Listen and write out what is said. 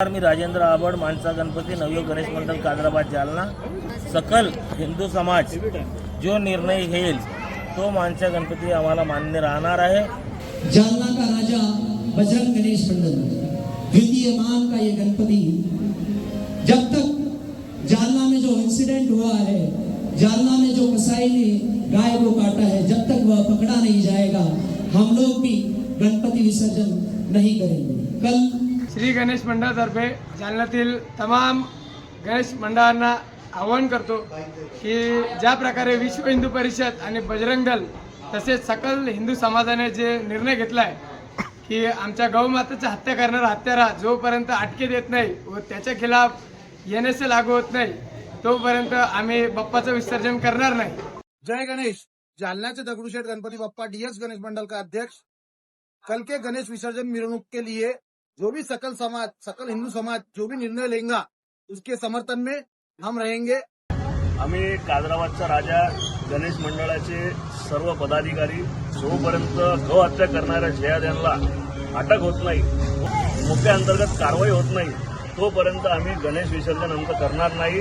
मी राजेंद्र आबड माणसा गणपती नवयोग गणेश मंडळ कादराबाद जालना. सकल हिंदू समाज जो निर्णय घेईल तो माणसा गणपती आम्हाला मान्य राहणार आहे. जालना का राजा बजरंग गणेश मंडल, द्वितीय मान का ये गणपति? जब तक जालना में जो इंसिडेंट हुआ है, जालना में जो कसाई ने गाय को काटा है, जब तक वह पकड़ा नहीं जाएगा, हम लोग भी गणपति विसर्जन नहीं करेंगे। कल श्री गणेश मंडळातर्फे जालन्यातील तमाम गणेश मंडळांना आवाहन करतो की ज्या प्रकारे विश्व हिंदू परिषद आणि बजरंग दल तसेच सकल हिंदू समाजाने जे निर्णय घेतला आहे की आमच्या गौमातेची हत्या करणारा हत्यारा जोपर्यंत अटकेत येत नाही व त्याच्या खिलाफ एन एस ए लागू होत नाही तोपर्यंत आम्ही बाप्पाचं विसर्जन करणार नाही. जय गणेश. जालन्याचे दगड़ूशेठ गणपती बप्पा डीएस गणेश मंडल का अध्यक्ष. कल के गणेश विसर्जन मिरवणूक के लिए जो भी सकल समाज सकल हिंदू समाज जो भी निर्णय लेगा उसके समर्थन में हम रहेंगे। आम्ही कादराबादचा राजा गणेश मंडळाचे सर्व पदाधिकारी जोपर्यंत गौ हत्या करणाऱ्या जयाद्यांना अटक होत नाही मुख्य अंतर्गत कारवाई होत नाही तोपर्यंत आम्ही गणेश विसर्जन आमचं करणार नाही.